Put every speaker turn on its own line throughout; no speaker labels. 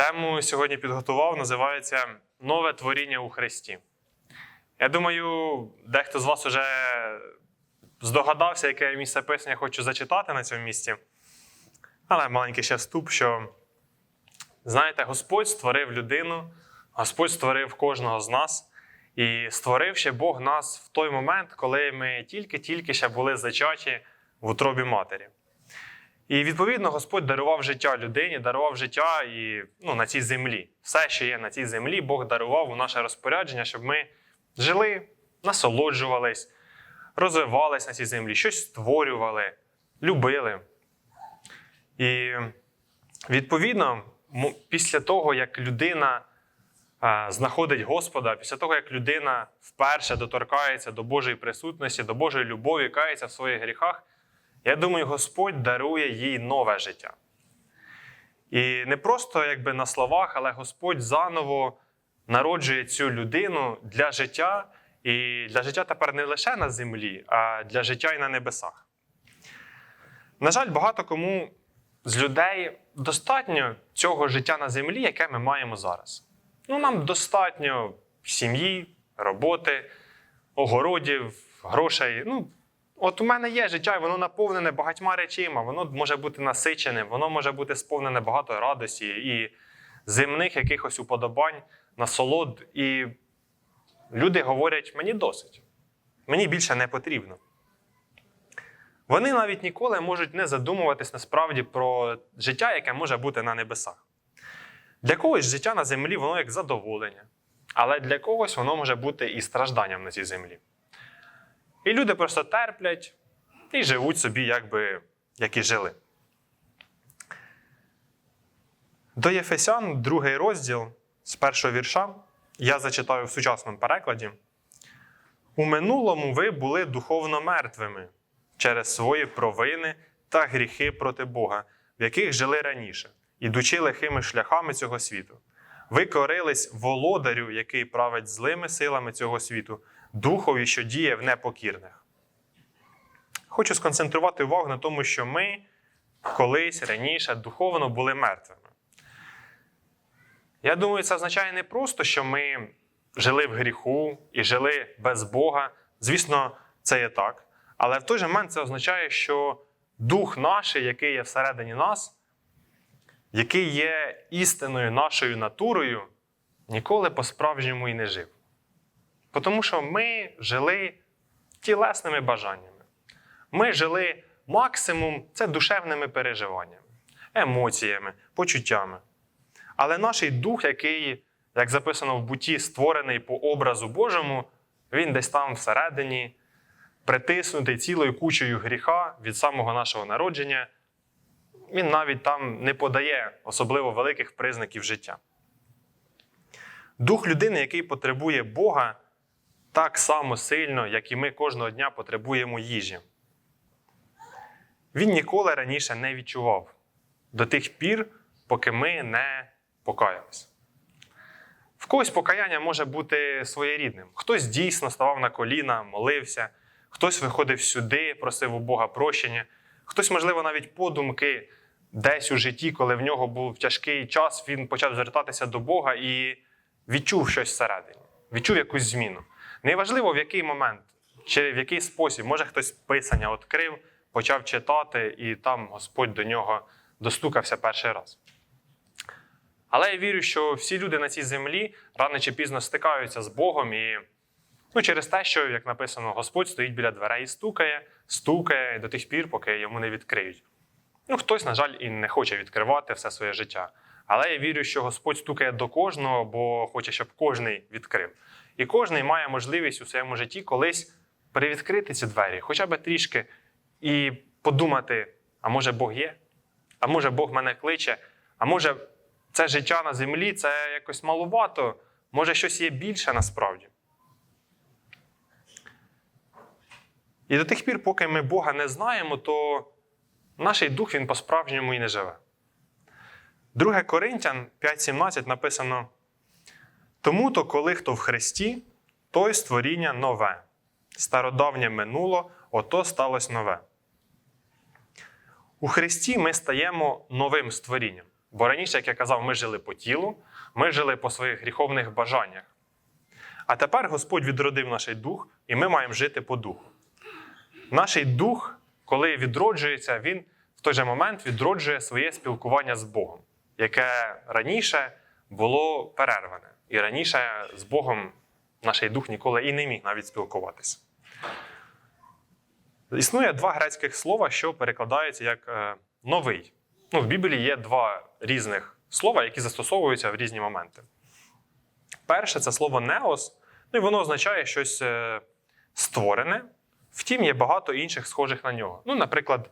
Тему сьогодні підготував, називається Нове творіння у Христі. Я думаю, дехто з вас вже здогадався, яке місце писання хочу зачитати на цьому місці. Але маленький ще вступ, що знаєте, Господь створив людину, Господь створив кожного з нас, і створив ще Бог нас в той момент, коли ми тільки-тільки ще були зачаті в утробі матері. І відповідно Господь дарував життя людині, дарував життя і ну, на цій землі. Все, що є на цій землі, Бог дарував у наше розпорядження, щоб ми жили, насолоджувались, розвивались на цій землі, щось створювали, любили. І відповідно, після того, як людина знаходить Господа, після того, як людина вперше доторкається до Божої присутності, до Божої любові, кається в своїх гріхах, я думаю, Господь дарує їй нове життя. І не просто якби на словах, але Господь заново народжує цю людину для життя, і для життя тепер не лише на землі, а для життя і на небесах. На жаль, багато кому з людей достатньо цього життя на землі, яке ми маємо зараз. Ну, нам достатньо сім'ї, роботи, огородів, грошей. Ну, От у мене є життя, і воно наповнене багатьма речима, воно може бути насиченим, воно може бути сповнене багато радості і земних якихось уподобань, насолод. І люди говорять: мені досить, мені більше не потрібно. Вони навіть ніколи можуть не задумуватись насправді про життя, яке може бути на небесах. Для когось життя на землі воно як задоволення, але для когось воно може бути і стражданням на цій землі. І люди просто терплять і живуть собі, якби, як і жили. До Єфесян, другий розділ з першого вірша, я зачитаю в сучасному перекладі. У минулому ви були духовно мертвими через свої провини та гріхи проти Бога, в яких жили раніше, ідучи лихими шляхами цього світу. Ви корились володарю, який править злими силами цього світу, духові, що діє в непокірних. Хочу сконцентрувати увагу на тому, що ми колись раніше духовно були мертвими. Я думаю, це означає не просто, що ми жили в гріху і жили без Бога. Звісно, це є так. Але в той же момент це означає, що дух наш, який є всередині нас, який є істинною нашою натурою, ніколи по-справжньому і не жив. Тому що ми жили тілесними бажаннями. Ми жили максимум це душевними переживаннями, емоціями, почуттями. Але наш дух, який, як записано в буті, створений по образу Божому, він десь там всередині, притиснутий цілою кучею гріха від самого нашого народження, він навіть там не подає особливо великих признаків життя. Дух людини, який потребує Бога, так само сильно, як і ми кожного дня потребуємо їжі. Він ніколи раніше не відчував до тих пір, поки ми не покаялись. В когось покаяння може бути своєрідним. Хтось дійсно ставав на коліна, молився, хтось виходив сюди, просив у Бога прощення, хтось, можливо, навіть подумки десь у житті, коли в нього був тяжкий час, він почав звертатися до Бога і відчув щось всередині, відчув якусь зміну. Неважливо, в який момент чи в який спосіб, може хтось писання відкрив, почав читати, і там Господь до нього достукався перший раз. Але я вірю, що всі люди на цій землі рано чи пізно стикаються з Богом і ну, через те, що, як написано, Господь стоїть біля дверей і стукає, стукає до тих пір, поки йому не відкриють. Ну, хтось, на жаль, і не хоче відкривати все своє життя. Але я вірю, що Господь стукає до кожного, бо хоче, щоб кожний відкрив. І кожний має можливість у своєму житті колись перевідкрити ці двері, хоча б трішки, і подумати: а може Бог є? А може Бог мене кличе? А може це життя на землі це якось малувато, може щось є більше насправді. І до тих пір, поки ми Бога не знаємо, то наш дух він по-справжньому і не живе. 2 Коринтян 5.17 написано: Тому то, коли хто в Христі, той створіння нове. Стародавнє минуло, ото сталося нове. У Христі ми стаємо новим створінням. Бо раніше, як я казав, ми жили по тілу, ми жили по своїх гріховних бажаннях. А тепер Господь відродив наш дух, і ми маємо жити по духу. Наш дух, коли відроджується, він в той же момент відроджує своє спілкування з Богом, яке раніше було перерване. І раніше з Богом наш дух ніколи і не міг навіть спілкуватися. Існує два грецьких слова, що перекладаються як е, новий. Ну, в Біблії є два різних слова, які застосовуються в різні моменти. Перше це слово неос, ну і воно означає щось е, створене. Втім, є багато інших схожих на нього. Ну, наприклад,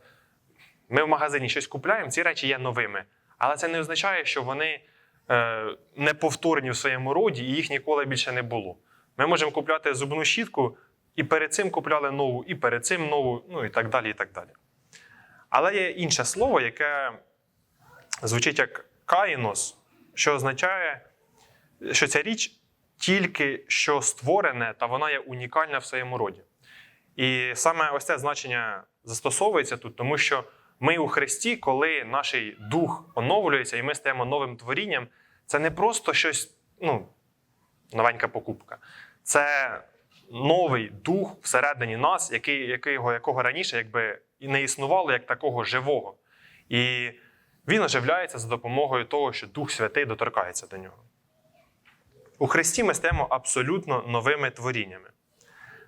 ми в магазині щось купляємо, ці речі є новими. Але це не означає, що вони неповторні в своєму роді і їх ніколи більше не було. Ми можемо купляти зубну щітку, і перед цим купляли нову, і перед цим нову, ну і так далі. і так далі. Але є інше слово, яке звучить як каїнос, що означає, що ця річ тільки що створене, та вона є унікальна в своєму роді. І саме ось це значення застосовується тут, тому що ми у Христі, коли наш дух оновлюється і ми стаємо новим творінням, це не просто щось, ну, новенька покупка. Це новий дух всередині нас, який, якого, якого раніше якби і не існувало як такого живого. І він оживляється за допомогою того, що Дух Святий доторкається до нього. У Христі ми стаємо абсолютно новими творіннями.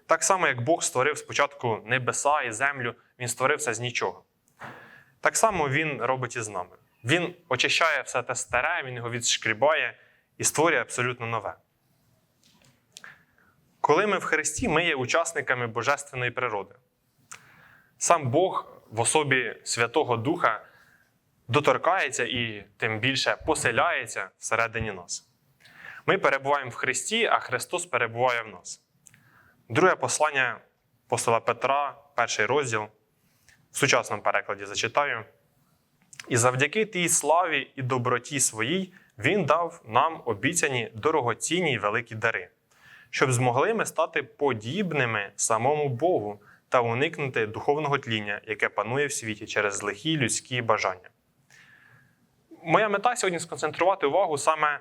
Так само, як Бог створив спочатку небеса і землю, Він створив це з нічого. Так само Він робить і з нами. Він очищає все те старе, він його відшкрібає і створює абсолютно нове. Коли ми в Христі, ми є учасниками божественної природи. Сам Бог в особі Святого Духа доторкається і тим більше поселяється всередині нас. Ми перебуваємо в Христі, а Христос перебуває в нас. Друге послання апостола Петра, перший розділ, в сучасному перекладі зачитаю. І завдяки тій славі і доброті своїй Він дав нам обіцяні дорогоцінні й великі дари, щоб змогли ми стати подібними самому Богу та уникнути духовного тління, яке панує в світі через лихі людські бажання. Моя мета сьогодні сконцентрувати увагу саме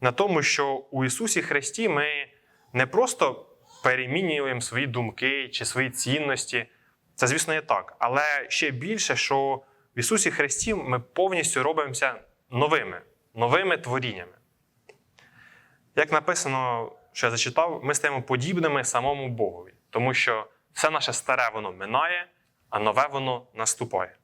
на тому, що у Ісусі Христі ми не просто перемінюємо свої думки чи свої цінності. Це, звісно, є так. Але ще більше, що в Ісусі Христі ми повністю робимося новими, новими творіннями. Як написано, що я зачитав, ми стаємо подібними самому Богові, тому що все наше старе воно минає, а нове воно наступає.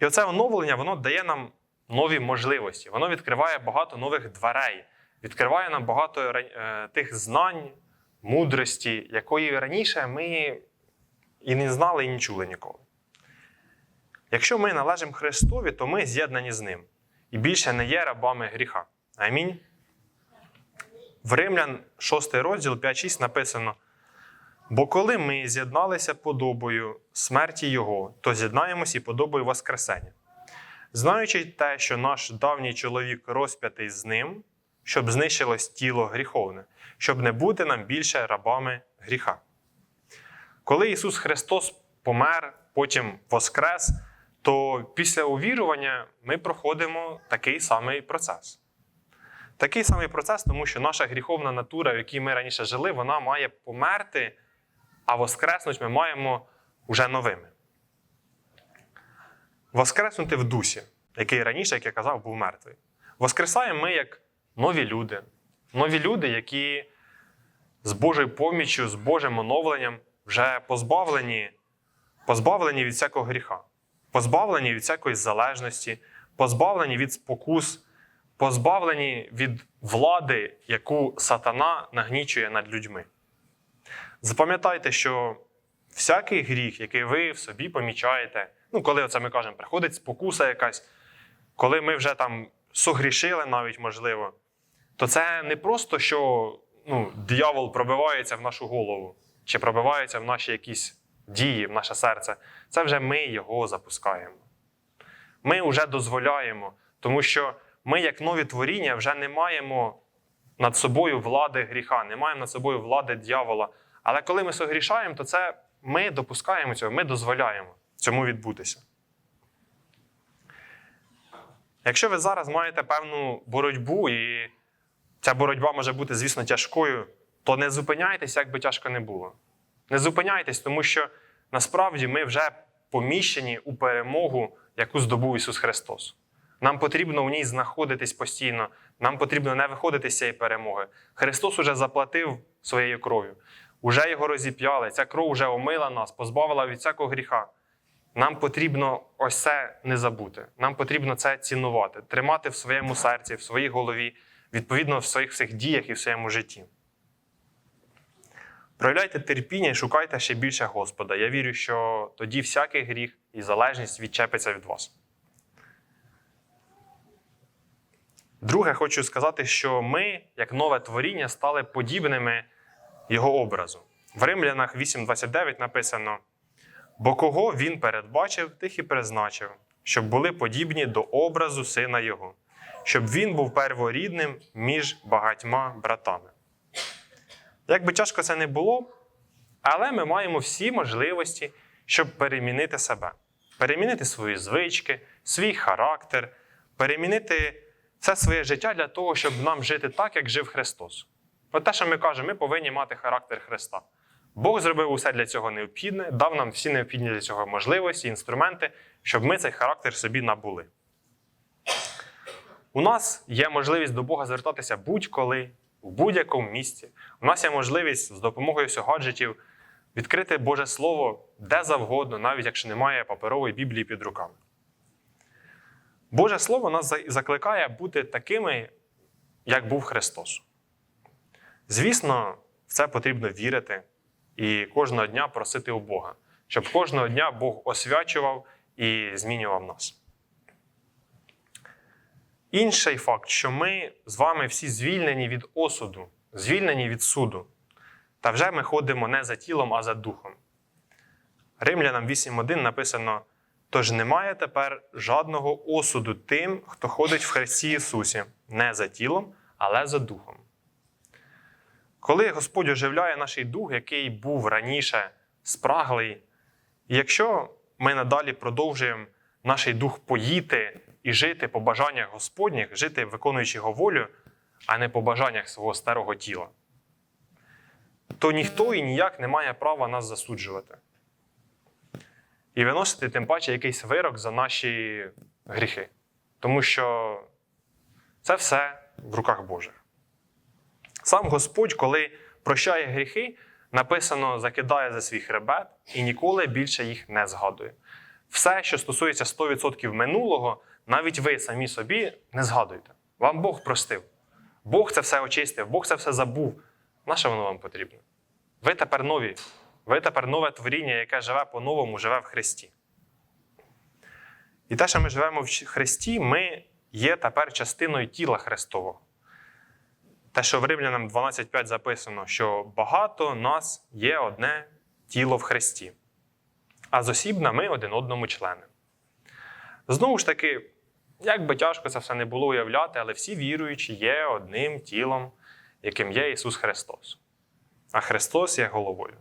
І оце оновлення воно дає нам нові можливості, воно відкриває багато нових дверей, відкриває нам багато е, тих знань, мудрості, якої раніше ми і не знали, і не чули ніколи. Якщо ми належимо Христові, то ми з'єднані з Ним і більше не є рабами гріха. Амінь. В Римлян 6 розділ 5-6 написано: Бо коли ми з'єдналися подобою смерті Його, то з'єднаємося і подобою Воскресення. Знаючи те, що наш давній чоловік розп'ятий з ним, щоб знищилось тіло гріховне, щоб не бути нам більше рабами гріха. Коли Ісус Христос помер, потім воскрес, то після увірування ми проходимо такий самий процес. Такий самий процес, тому що наша гріховна натура, в якій ми раніше жили, вона має померти, а воскреснуть ми маємо вже новими. Воскреснути в дусі, який раніше, як я казав, був мертвий. Воскресаємо ми як нові люди. Нові люди, які з Божою поміччю, з Божим оновленням вже позбавлені, позбавлені від всякого гріха, позбавлені від всякої залежності, позбавлені від спокус, позбавлені від влади, яку сатана нагнічує над людьми. Запам'ятайте, що всякий гріх, який ви в собі помічаєте, ну, коли оце ми кажемо, приходить спокуса якась, коли ми вже там согрішили навіть можливо, то це не просто, що ну, диявол пробивається в нашу голову чи пробивається в наші якісь дії, в наше серце. Це вже ми його запускаємо. Ми вже дозволяємо, тому що ми, як нові творіння, вже не маємо над собою влади гріха, не маємо над собою влади дьявола. Але коли ми согрішаємо, то це ми допускаємо цього, ми дозволяємо цьому відбутися. Якщо ви зараз маєте певну боротьбу, і ця боротьба може бути, звісно, тяжкою, то не зупиняйтесь, як би тяжко не було. Не зупиняйтесь, тому що насправді ми вже поміщені у перемогу, яку здобув Ісус Христос. Нам потрібно в ній знаходитись постійно, нам потрібно не виходити з цієї перемоги. Христос уже заплатив своєю кров'ю, уже його розіп'яли, ця кров вже омила нас, позбавила від всякого гріха. Нам потрібно ось це не забути. Нам потрібно це цінувати, тримати в своєму серці, в своїй голові, відповідно в своїх всіх діях і в своєму житті. Проявляйте терпіння і шукайте ще більше Господа. Я вірю, що тоді всякий гріх і залежність відчепиться від вас. Друге, хочу сказати, що ми, як нове творіння, стали подібними Його образу. В Римлянах 8.29 написано: бо кого він передбачив, тих і призначив, щоб були подібні до образу сина Його, щоб він був перворідним між багатьма братами. Як би тяжко це не було, але ми маємо всі можливості, щоб перемінити себе, перемінити свої звички, свій характер, перемінити все своє життя для того, щоб нам жити так, як жив Христос. От те, що ми кажемо, ми повинні мати характер Христа. Бог зробив усе для цього необхідне, дав нам всі необхідні для цього можливості, інструменти, щоб ми цей характер собі набули. У нас є можливість до Бога звертатися будь-коли, в будь-якому місці. У нас є можливість з допомогою гаджетів відкрити Боже Слово де завгодно, навіть якщо немає паперової Біблії під руками. Боже Слово нас закликає бути такими, як був Христос. Звісно, в це потрібно вірити і кожного дня просити у Бога, щоб кожного дня Бог освячував і змінював нас. Інший факт, що ми з вами всі звільнені від осуду, звільнені від суду. Та вже ми ходимо не за тілом, а за духом. Римлянам 8.1 написано: тож немає тепер жодного осуду тим, хто ходить в Христі Ісусі, не за тілом, але за духом. Коли Господь оживляє наш дух, який був раніше спраглий, і якщо ми надалі продовжуємо наш дух поїти і жити по бажаннях Господніх, жити виконуючи його волю, а не по бажаннях свого старого тіла, то ніхто і ніяк не має права нас засуджувати. І виносити тим паче якийсь вирок за наші гріхи. Тому що це все в руках Божих. Сам Господь, коли прощає гріхи, написано, закидає за свій хребет і ніколи більше їх не згадує. Все, що стосується 100% минулого, навіть ви самі собі не згадуєте. Вам Бог простив. Бог це все очистив, Бог це все забув. На що воно вам потрібно? Ви тепер нові. Ви тепер нове творіння, яке живе по-новому, живе в Христі. І те, що ми живемо в Христі, ми є тепер частиною тіла Христового. Те, що в Римлянам 12.5 записано, що багато нас є одне тіло в Христі, а зосібна ми один одному члени. Знову ж таки, як би тяжко це все не було уявляти, але всі віруючі є одним тілом, яким є Ісус Христос. А Христос є головою.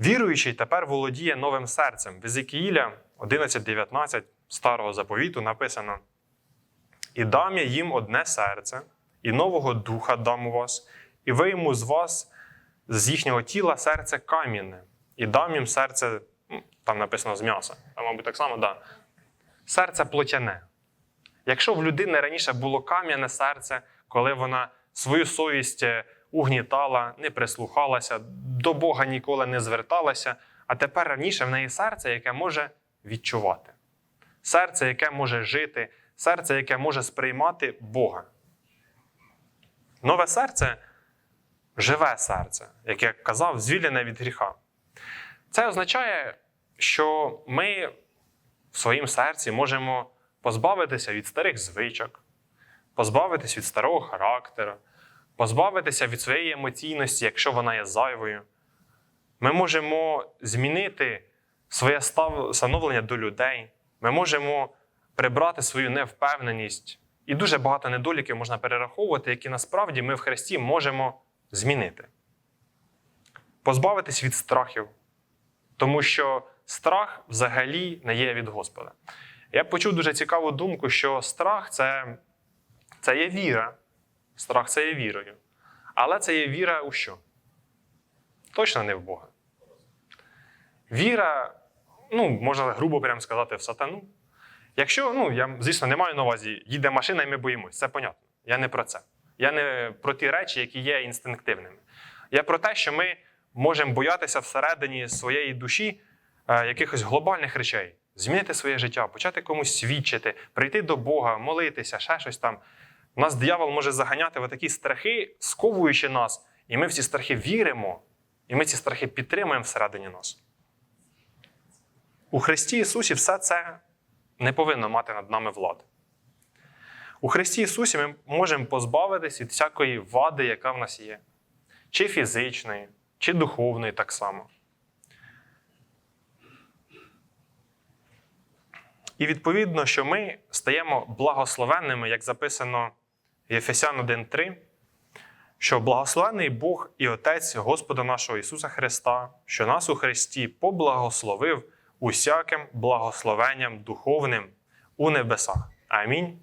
Віруючий тепер володіє новим серцем. В Езекіїля 11.19 старого заповіту написано: І дам я їм одне серце, і нового духа дам у вас, і вийму з вас з їхнього тіла серце кам'яне, і дам їм серце, там написано з м'яса, а мабуть, так само, да. Серце плотяне. Якщо в людини раніше було кам'яне серце, коли вона свою совість е, угнітала, не прислухалася, до Бога ніколи не зверталася, а тепер раніше в неї серце, яке може відчувати, серце, яке може жити, серце, яке може сприймати Бога. Нове серце живе серце, як я казав, звільнене від гріха. Це означає, що ми в своїм серці можемо позбавитися від старих звичок, позбавитися від старого характеру, позбавитися від своєї емоційності, якщо вона є зайвою. Ми можемо змінити своє становлення до людей. Ми можемо прибрати свою невпевненість. І дуже багато недоліків можна перераховувати, які насправді ми в Христі можемо змінити. Позбавитись від страхів, тому що страх взагалі не є від Господа. Я почув дуже цікаву думку, що страх це, це є віра. Страх це є вірою. Але це є віра у що? Точно не в Бога. Віра, ну, можна грубо прямо сказати, в сатану. Якщо, ну, я, звісно, не маю на увазі, їде машина і ми боїмось, це понятно. Я не про це. Я не про ті речі, які є інстинктивними. Я про те, що ми можемо боятися всередині своєї душі якихось глобальних речей, змінити своє життя, почати комусь свідчити, прийти до Бога, молитися, ще щось там. Нас диявол може заганяти в такі страхи, сковуючи нас, і ми в ці страхи віримо, і ми ці страхи підтримуємо всередині нас. У Христі Ісусі все це не повинно мати над нами влади. У Христі Ісусі ми можемо позбавитись від всякої вади, яка в нас є, чи фізичної, чи духовної так само. І відповідно, що ми стаємо благословенними, як записано в Єфесян 1.3, що благословений Бог і Отець Господа нашого Ісуса Христа, що нас у Христі поблагословив усяким благословенням духовним у небесах. Амінь.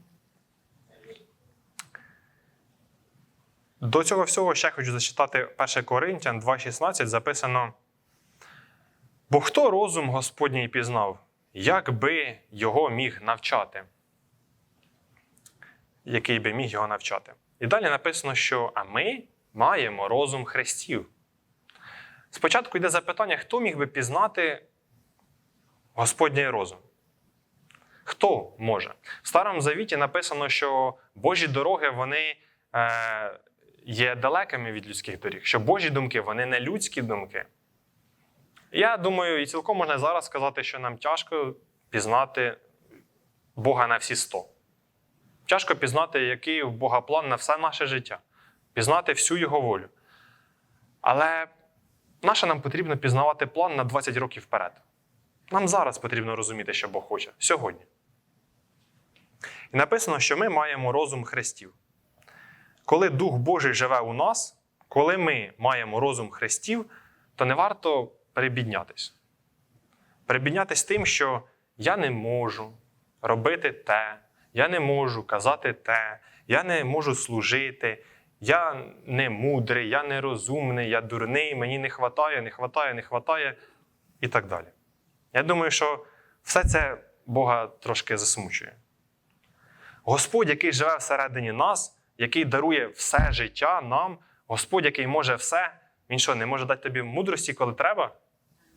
До цього всього ще хочу зачитати 1 Коринтян 2,16 записано. Бо хто розум Господній пізнав, як би його міг навчати? Який би міг його навчати? І далі написано, що а ми маємо розум Христів. Спочатку йде запитання, хто міг би пізнати Господній розум? Хто може? В Старому Завіті написано, що Божі дороги вони е, є далекими від людських доріг, що Божі думки вони не людські думки. Я думаю, і цілком можна зараз сказати, що нам тяжко пізнати Бога на всі сто. Тяжко пізнати, який у Бога план на все наше життя, пізнати всю Його волю. Але наше нам потрібно пізнавати план на 20 років вперед. Нам зараз потрібно розуміти, що Бог хоче сьогодні. І написано, що ми маємо розум Христів. Коли Дух Божий живе у нас, коли ми маємо розум Христів, то не варто перебіднятись. Перебіднятись тим, що я не можу робити те, я не можу казати те, я не можу служити, я не мудрий, я не розумний, я дурний, мені не хватає, не хватає, не хватає і так далі. Я думаю, що все це Бога трошки засмучує. Господь, який живе всередині нас, який дарує все життя нам, Господь, який може все, він що, не може дати тобі мудрості, коли треба?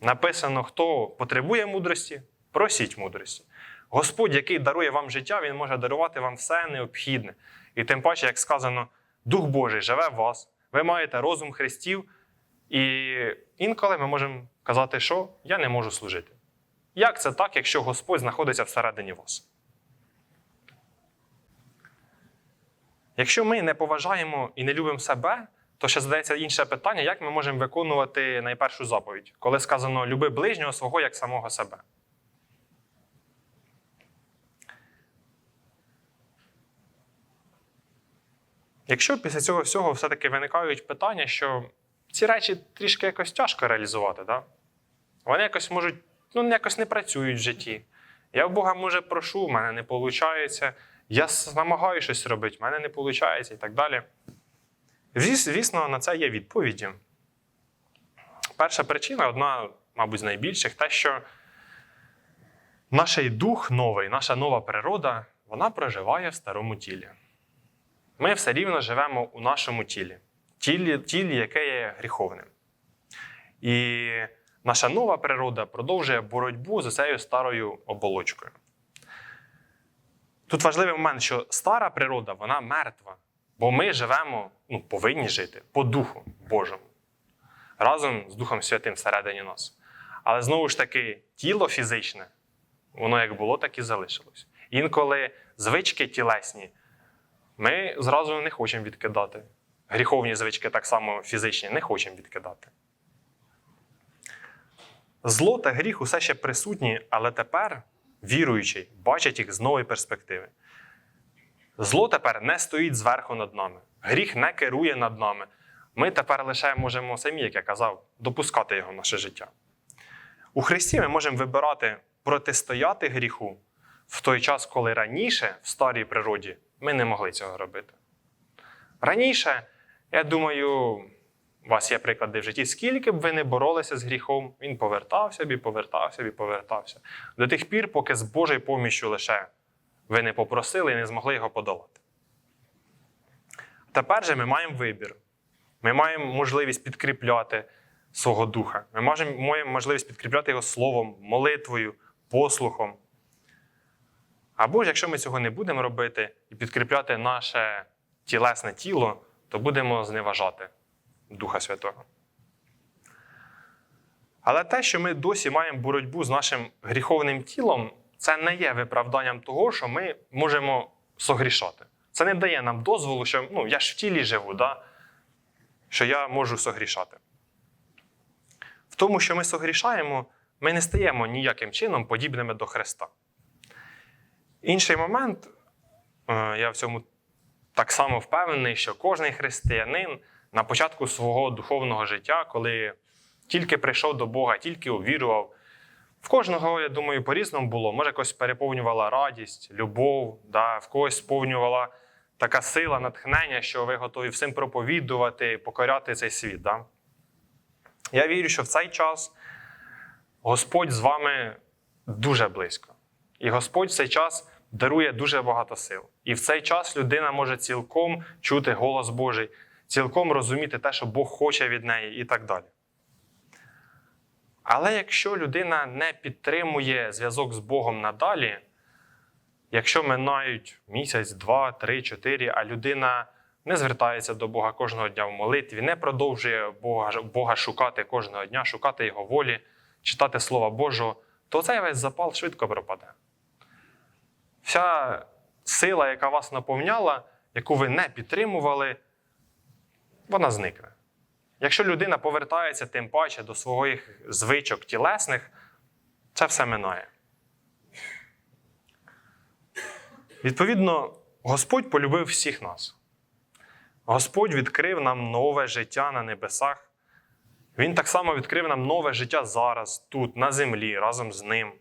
Написано, хто потребує мудрості, просіть мудрості. Господь, який дарує вам життя, Він може дарувати вам все необхідне. І тим паче, як сказано, Дух Божий живе в вас, ви маєте розум Христів, і інколи ми можемо казати, що я не можу служити. Як це так, якщо Господь знаходиться всередині вас? Якщо ми не поважаємо і не любимо себе, то ще задається інше питання, як ми можемо виконувати найпершу заповідь, коли сказано люби ближнього свого як самого себе. Якщо після цього всього все-таки виникають питання, що ці речі трішки якось тяжко реалізувати, да? вони якось можуть, ну, якось не працюють в житті. Я в Бога, може, прошу, в мене не виходить. Я намагаюся щось робити, в мене не виходить і так далі. Звісно, на це є відповіді. Перша причина, одна, мабуть, з найбільших, те, що наш дух новий, наша нова природа, вона проживає в старому тілі. Ми все рівно живемо у нашому тілі, тілі, тілі яке є гріховним. І наша нова природа продовжує боротьбу з цією старою оболочкою. Тут важливий момент, що стара природа, вона мертва, бо ми живемо, ну, повинні жити по Духу Божому, разом з Духом Святим всередині нас. Але знову ж таки, тіло фізичне, воно як було, так і залишилось. Інколи звички тілесні ми зразу не хочемо відкидати. Гріховні звички, так само фізичні, не хочемо відкидати. Зло та гріх усе ще присутні, але тепер віруючий бачить їх з нової перспективи. Зло тепер не стоїть зверху над нами, гріх не керує над нами. Ми тепер лише можемо самі, як я казав, допускати його в наше життя. У Христі ми можемо вибирати протистояти гріху, в той час, коли раніше в старій природі ми не могли цього робити. Раніше, я думаю, у вас є приклади в житті, скільки б ви не боролися з гріхом, він повертався собі, повертався собі, повертався. До тих пір, поки з Божою поміччю лише ви не попросили і не змогли його подолати. Тепер же ми маємо вибір. Ми маємо можливість підкріпляти свого духа. Ми маємо можливість підкріпляти його словом, молитвою, послухом. Або ж якщо ми цього не будемо робити і підкріпляти наше тілесне тіло, то будемо зневажати Духа Святого. Але те, що ми досі маємо боротьбу з нашим гріховним тілом, це не є виправданням того, що ми можемо согрішати. Це не дає нам дозволу, що ну, я ж в тілі живу, да? що я можу согрішати. В тому, що ми согрішаємо, ми не стаємо ніяким чином подібними до Христа. Інший момент, е, я в цьому так само впевнений, що кожен християнин на початку свого духовного життя, коли тільки прийшов до Бога, тільки увірував, в кожного, я думаю, по-різному було. Може, когось переповнювала радість, любов, да, в когось сповнювала така сила, натхнення, що ви готові всім проповідувати, покоряти цей світ. Да? Я вірю, що в цей час Господь з вами дуже близько. І Господь в цей час дарує дуже багато сил. І в цей час людина може цілком чути голос Божий, цілком розуміти те, що Бог хоче від неї, і так далі. Але якщо людина не підтримує зв'язок з Богом надалі, якщо минають місяць, два, три, чотири, а людина не звертається до Бога кожного дня в молитві, не продовжує Бога, Бога шукати кожного дня, шукати Його волі, читати Слова Божого, то цей весь запал швидко пропаде. Вся сила, яка вас наповняла, яку ви не підтримували, вона зникне. Якщо людина повертається тим паче до своїх звичок тілесних, це все минає. Відповідно, Господь полюбив всіх нас. Господь відкрив нам нове життя на небесах. Він так само відкрив нам нове життя зараз, тут, на землі, разом з ним.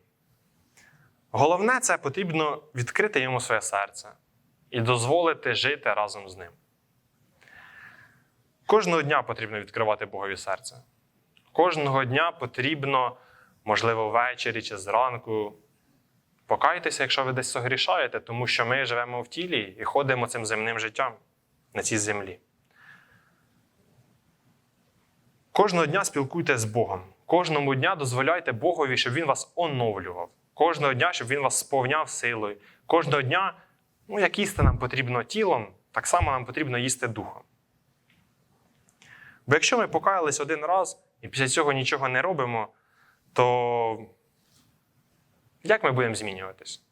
Головне, це потрібно відкрити йому своє серце і дозволити жити разом з ним. Кожного дня потрібно відкривати Богові серце. Кожного дня потрібно, можливо, ввечері чи зранку. Покайтеся, якщо ви десь согрішаєте, тому що ми живемо в тілі і ходимо цим земним життям на цій землі. Кожного дня спілкуйтесь з Богом. Кожному дня дозволяйте Богові, щоб Він вас оновлював. Кожного дня, щоб Він вас сповняв силою. Кожного дня, ну, як їсти нам потрібно тілом, так само нам потрібно їсти духом. Бо якщо ми покаялись один раз і після цього нічого не робимо, то як ми будемо змінюватись?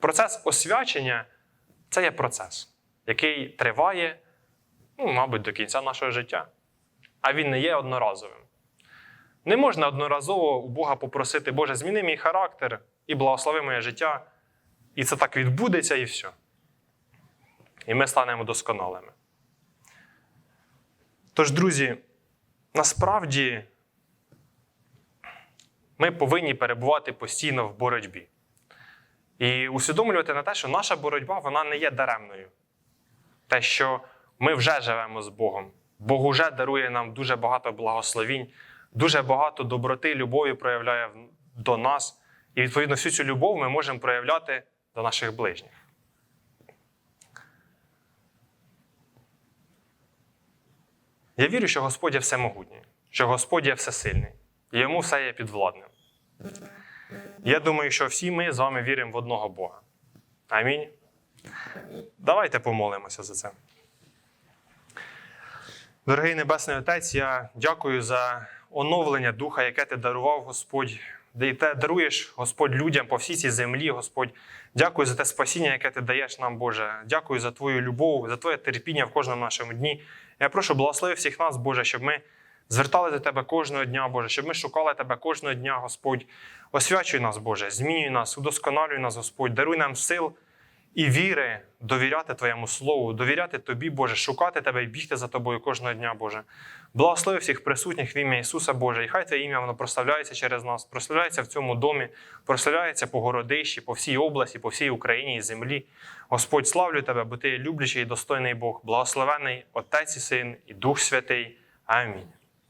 Процес освячення це є процес, який триває, ну, мабуть, до кінця нашого життя. А він не є одноразовим. Не можна одноразово у Бога попросити, Боже, зміни мій характер і благослови моє життя. І це так відбудеться, і все. І ми станемо досконалими. Тож, друзі, насправді ми повинні перебувати постійно в боротьбі. І усвідомлювати на те, що наша боротьба вона не є даремною. Те, що ми вже живемо з Богом. Бог уже дарує нам дуже багато благословінь, дуже багато доброти, любові проявляє до нас. І, відповідно, всю цю любов ми можемо проявляти до наших ближніх. Я вірю, що Господь є всемогутній, що Господь є всесильний, і йому все є підвладним. Я думаю, що всі ми з вами віримо в одного Бога. Амінь. Давайте помолимося за це. Дорогий Небесний Отець, я дякую за оновлення духа, яке ти дарував, Господь, де ти даруєш, Господь, людям по всій цій землі, Господь. Дякую за те спасіння, яке ти даєш нам, Боже. Дякую за Твою любов, за Твоє терпіння в кожному нашому дні. Я прошу, благослови всіх нас, Боже, щоб ми звертали до Тебе кожного дня, Боже, щоб ми шукали Тебе кожного дня, Господь. Освячуй нас, Боже, змінюй нас, удосконалюй нас, Господь, даруй нам сил і віри довіряти Твоєму Слову, довіряти Тобі, Боже, шукати Тебе і бігти за Тобою кожного дня, Боже. Благослови всіх присутніх в ім'я Ісуса Боже, і хай Твоє ім'я воно прославляється через нас, прославляється в цьому домі, прославляється по городищі, по всій області, по всій Україні і землі. Господь, славлю Тебе, бо Ти є люблячий і достойний Бог, благословений Отець і Син і Дух Святий. Амінь.